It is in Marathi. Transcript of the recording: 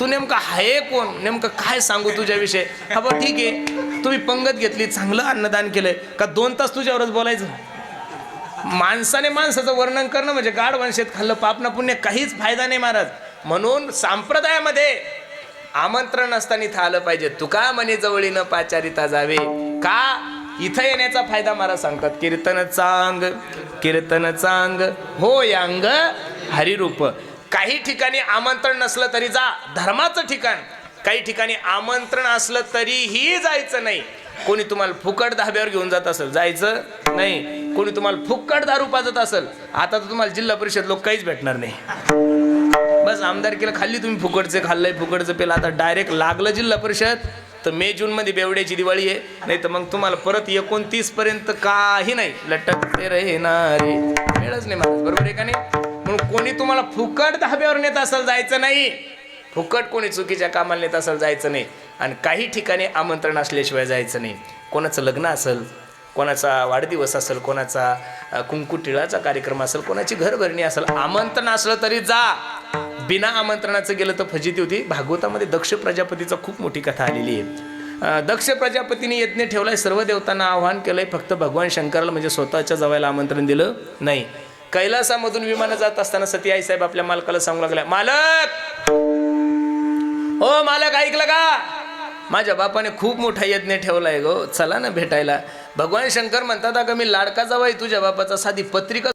तू नेमका आहे कोण? नेमकं काय सांगू तुझ्याविषयी? हा बरं ठीक आहे. तुम्ही पंगत घेतली चांगलं अन्नदान केलंय. का दोन तास तुझ्यावरच बोलायचं? माणसाने माणसाचं वर्णन करणं म्हणजे गाढ वंशेत खाल्लं पाप ना पुण्य काहीच फायदा नाही महाराज. म्हणून संप्रदायामध्ये आमंत्रण असताना इथं आलं पाहिजे. तुका म्हणे जवळीनं पाचारिता जावे. का? इथं येण्याचा फायदा महाराज सांगतात. कीर्तन चांग कीर्तन चांग हो यांग हरिरूप. काही ठिकाणी आमंत्रण नसलं तरी जा. धर्माचं ठिकाण. काही ठिकाणी आमंत्रण असलं तरीही जायचं नाही. कोणी तुम्हाला फुकट धाब्यावर घेऊन जात असेल जायचं नाही. कोणी तुम्हाला फुकट दारू पाजत असेल आता तर तुम्हाला जिल्हा परिषद लोक काहीच भेटणार नाही. बस आमदारकीला खाल्ली तुम्ही फुकटचे खाल्लंय फुकटचं पेलं. आता डायरेक्ट लागलं जिल्हा परिषद तर मे जून मध्ये बेवड्याची दिवाळी आहे. नाही तर मग तुम्हाला परत एकोणतीस पर्यंत काही नाही. लटकते रे ना रे वेळच नाही मला बरोबर आहे का नाही? म्हणून कोणी तुम्हाला फुकट धाब्यावर नेत असेल जायचं नाही. फुकट कोणी चुकीच्या कामाला नेत असेल जायचं नाही. आणि काही ठिकाणी आमंत्रण असल्याशिवाय जायचं नाही. कोणाचं लग्न असेल कोणाचा वाढदिवस असेल कोणाचा अ, कुंकू टिळाचा कार्यक्रम असेल कोणाची घरभरणी असेल आमंत्रण असलं तरी जा. बिना आमंत्रणाचं गेलं तर फजिती होती. भागवतामध्ये दक्ष प्रजापतीचा खूप मोठी कथा आलेली आहे. दक्ष प्रजापतीने यज्ञ ठेवलाय सर्व देवतांना आव्हान केलंय फक्त भगवान शंकराला म्हणजे स्वतःच्या जवळला आमंत्रण दिलं नाही. कैलासामधून विमानं जात असताना सती आईसाहेब आपल्या मालकाला सांगू लागल्या मालक! हो मालक ऐकलं का? माझ्या बापाने खूप मोठा यज्ञ ठेवलाय गो. चला ना भेटायला. भगवान शंकर म्हणतात अगं मी लाडका जावाय तुझ्या बापाचा साधी पत्रिका